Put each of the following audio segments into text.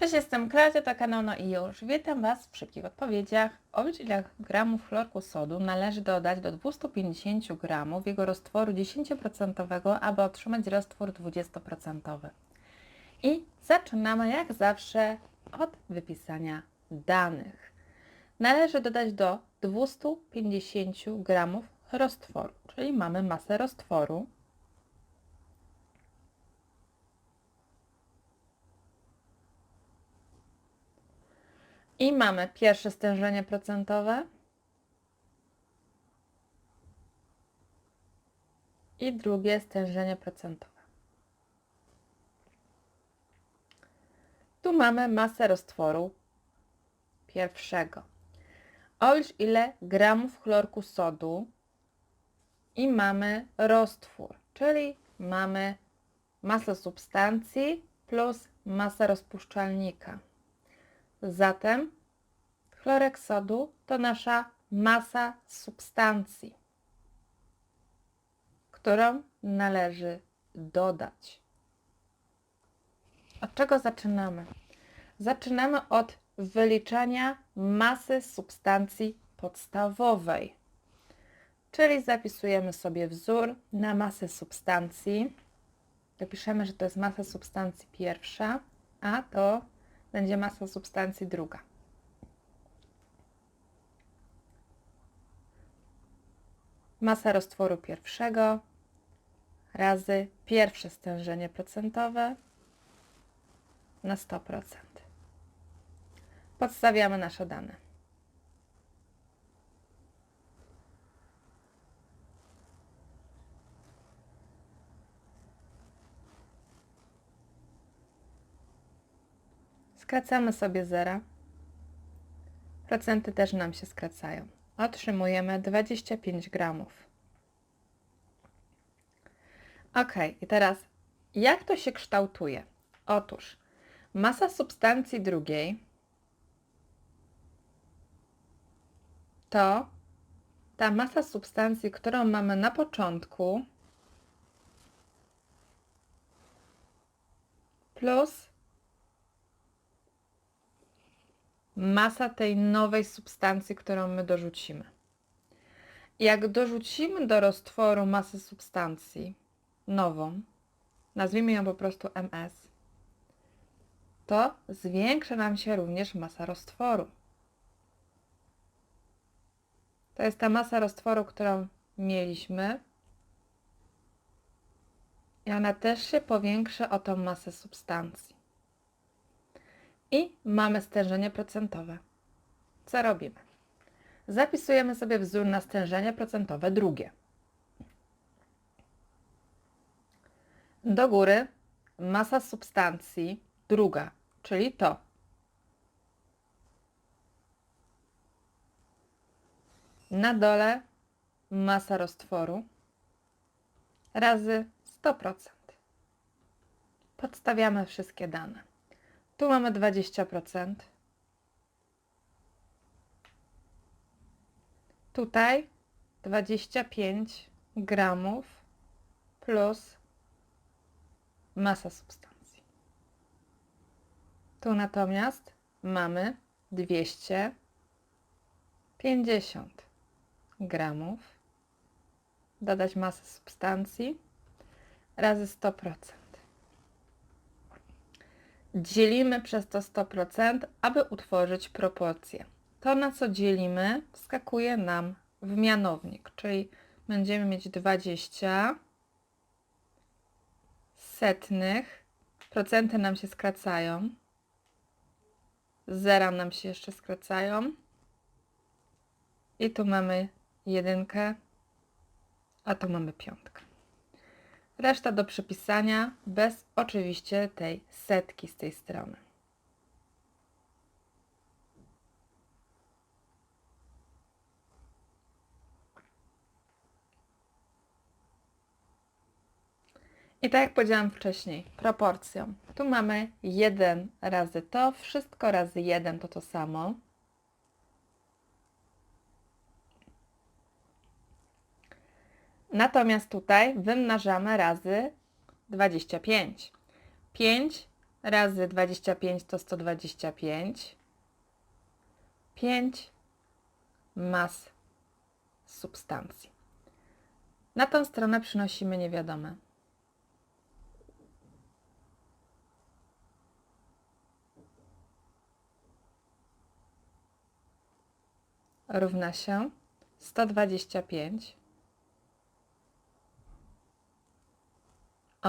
Cześć, jestem Klasia, to kanał No i już. Witam Was w szybkich odpowiedziach. Oblicz ile gramów chlorku sodu należy dodać do 250 gramów jego roztworu 10%, aby otrzymać roztwór 20%. I zaczynamy jak zawsze od wypisania danych. Należy dodać do 250 gramów roztworu, czyli mamy masę roztworu. I mamy pierwsze stężenie procentowe i drugie stężenie procentowe. Tu mamy masę roztworu pierwszego. Oblicz ile gramów chlorku sodu i mamy roztwór, czyli mamy masę substancji plus masę rozpuszczalnika. Zatem chlorek sodu to nasza masa substancji, którą należy dodać. Od czego zaczynamy? Zaczynamy od wyliczania masy substancji podstawowej. Czyli zapisujemy sobie wzór na masę substancji. Dopiszemy, że to jest masa substancji pierwsza, a to będzie masa substancji druga. Masa roztworu pierwszego razy pierwsze stężenie procentowe na 100%. Podstawiamy nasze dane. Skracamy sobie zera. Procenty też nam się skracają. Otrzymujemy 25 gramów. Ok, i teraz jak to się kształtuje? Otóż masa substancji drugiej to ta masa substancji, którą mamy na początku plus masa tej nowej substancji, którą my dorzucimy. Jak dorzucimy do roztworu masę substancji nową, nazwijmy ją po prostu MS, to zwiększa nam się również masa roztworu. To jest ta masa roztworu, którą mieliśmy. I ona też się powiększy o tą masę substancji. I mamy stężenie procentowe. Co robimy? Zapisujemy sobie wzór na stężenie procentowe drugie. Do góry masa substancji druga, czyli to. Na dole masa roztworu razy 100%. Podstawiamy wszystkie dane. Tu mamy 20%. Tutaj 25 gramów plus masa substancji. Tu natomiast mamy 250 gramów dodać masę substancji razy 100%. Dzielimy przez to 100%, aby utworzyć proporcję. To, na co dzielimy, wskakuje nam w mianownik, czyli będziemy mieć 20 setnych, procenty nam się skracają, zera nam się jeszcze skracają i tu mamy jedynkę, a tu mamy piątkę. Reszta do przepisania, bez oczywiście tej setki z tej strony. I tak jak powiedziałam wcześniej, proporcją. Tu mamy 1 razy to, wszystko razy 1 to to samo. Natomiast tutaj wymnażamy razy 25. 5 razy 25 to 125. 5 mas substancji. Na tą stronę przynosimy niewiadome. Równa się 125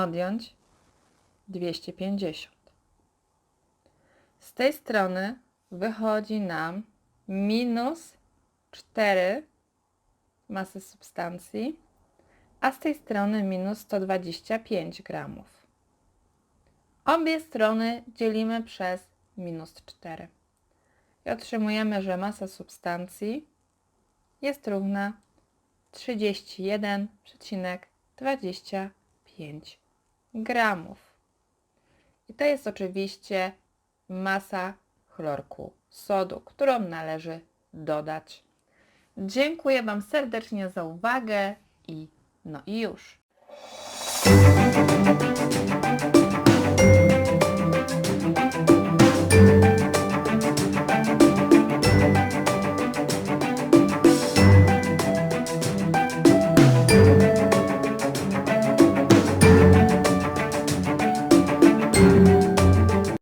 odjąć 250. Z tej strony wychodzi nam minus 4 masy substancji, a z tej strony minus 125 gramów. Obie strony dzielimy przez minus 4 i otrzymujemy, że masa substancji jest równa 31,25 gramów. I to jest oczywiście masa chlorku sodu, którą należy dodać. Dziękuję Wam serdecznie za uwagę i no i już.